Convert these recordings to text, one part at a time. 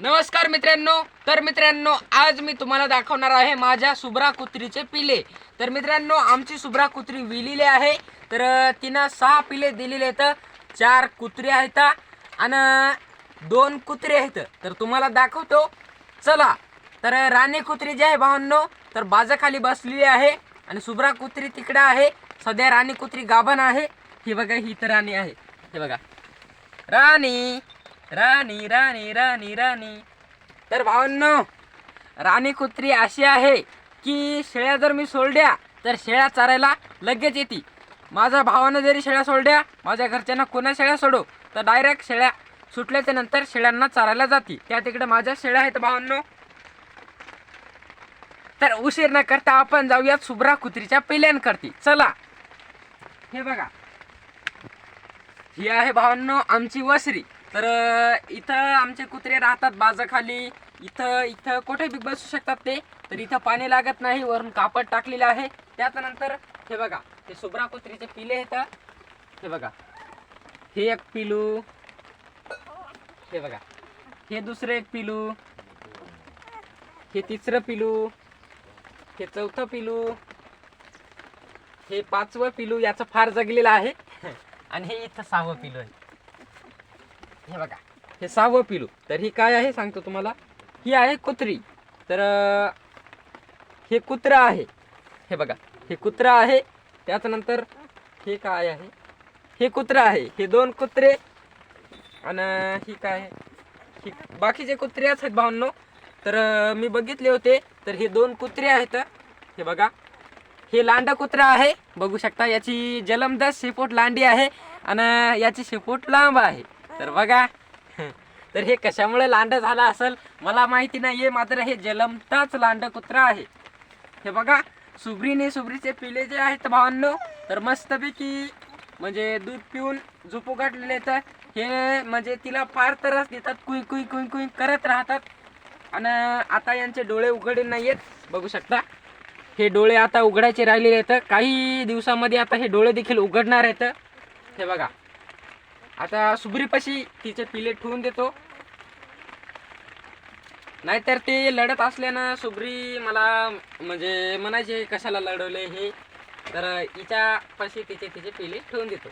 नमस्कार मित्रांनो. तर मित्रांनो आज मी तुम्हाला दाखवणार आहे माझ्या सुब्रा कुत्रीचे पिले. तर मित्रांनो आमची सुब्रा कुत्री विलेली आहे. तर तिनं सहा पिले दिलेले आहेत. चार कुत्रे आहेत आणि दोन कुत्रे आहेत. तर तुम्हाला दाखवतो. चला. तर राणी कुत्री जी आहे भावांनो तर बाजाखाली बसलेली आहे आणि सुब्रा कुत्री तिकडं आहे. सध्या राणी कुत्री गाभण आहे. ही बघा ही तर राणी आहे. हे बघा. राणी! राणी राणी राणी राणी. तर भावांनो राणी कुत्री अशी आहे की शेळ्या जर मी सोडल्या तर शेळ्या चारायला लगेच येते. माझ्या भावानं जरी शेळ्या सोडल्या माझ्या घरच्यांना कोणा शेळ्या सोडो तर डायरेक्ट शेळ्या सुटल्याच्या नंतर शेळ्यांना चारायला जाते. त्या तिकडे माझ्या शेळ्या आहेत भावांनो. तर उशीर न करता आपण जाऊयात सुब्रा कुत्रीच्या पिल्यांकरती चला. हे बघा. ही आहे भावांनो आमची वसरी. तर इथं आमचे कुत्रे राहतात बाजाखाली. इथं इथं कुठे बी बसू शकतात ते. तर इथं पाणी लागत नाही वरून कापड टाकलेलं आहे. त्याच्यानंतर हे बघा हे सुब्रा कुत्रीचे पिले आहेत. हे बघा. हे एक पिलू. हे बघा. हे दुसरं एक पिलू. हे तिसरं पिलू. हे चौथं पिलू. हे पाचवं पिलू याचं फार जगलेलं आहे. आणि हे इथं सहावं पिलू आहे. हे बघा हे सहावं पिलू. तर ही काय आहे सांगतो तुम्हाला? ही आहे कुत्री. तर हे कुत्रा आहे. हे बघा हे कुत्रा आहे. त्याच्यानंतर हे काय आहे? हे कुत्रा आहे. हे दोन कुत्रे. आणि ही काय आहे? ही बाकीचे कुत्रे आहेत भावांनो. तर मी बघितले होते. तर हे दोन कुत्रे आहेत. हे बघा हे लांडा कुत्रा आहे. बघू शकता याची जलमदस शेपूट लांडी आहे. आणि याची शेपूट लांब आहे. तर बघा. तर हे कशामुळे लांड झाला असेल? मला माहिती नाहीये मात्र हे जलमताच लांड कुत्रा आहे. हे बघा सुब्रीने सुब्रीचे पिले जे आहेत भावांनो तर मस्तपैकी म्हणजे दूध पिऊन झोपू काढलेले तर हे म्हणजे तिला फार त्रास देतात कुई कुई कुई कुई करत राहतात. आणि आता यांचे डोळे उघडे नाही आहेत बघू शकता. हे डोळे आता उघडायचे राहिलेले आहेत. काही दिवसामध्ये आता हे डोळे देखील उघडणार आहेत. हे बघा. आता सुब्रीपाशी तिचे पिले ठेवून देतो. नाहीतर ते लढत असल्यानं सुब्री मला म्हणजे म्हणायचे कशाला लढवले हे? तर हिच्या पाशी तिचे तिचे पिले ठेवून देतो.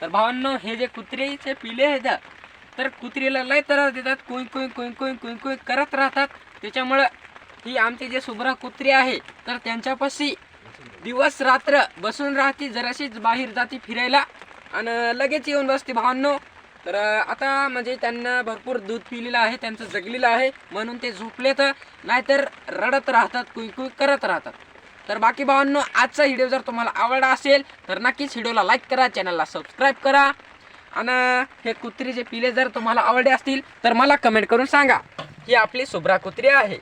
तर भावांनो हे जे कुत्रेचे पिले आहेत तर कुत्रीला लय त्रास देतात कुई कुई कुई कुई कुई कुई करत राहतात. त्याच्यामुळं ही आमची जे सुब्रा कुत्री आहे तर त्यांच्यापाशी दिवस रात्र बसून राहते जराशीच बाहेर जाते फिरायला. आणि लगेच येऊन बसते भावांनो. तर आता म्हणजे त्यांना भरपूर दूध पिलेलं आहे त्यांचं जगलेलं आहे. म्हणून ते झोपलेत नाहीतर रडत राहतात कुई कुई करत राहतात. तर बाकी भावांनो आजचा व्हिडिओ जर तुम्हाला आवडला असेल तर नक्कीच व्हिडिओला लाईक करा चॅनलला सबस्क्राईब करा. आणि हे कुत्रीचे पिले जर तुम्हाला आवडले असतील तर मला कमेंट करून सांगा. ही आपली सुब्रा कुत्री आहे.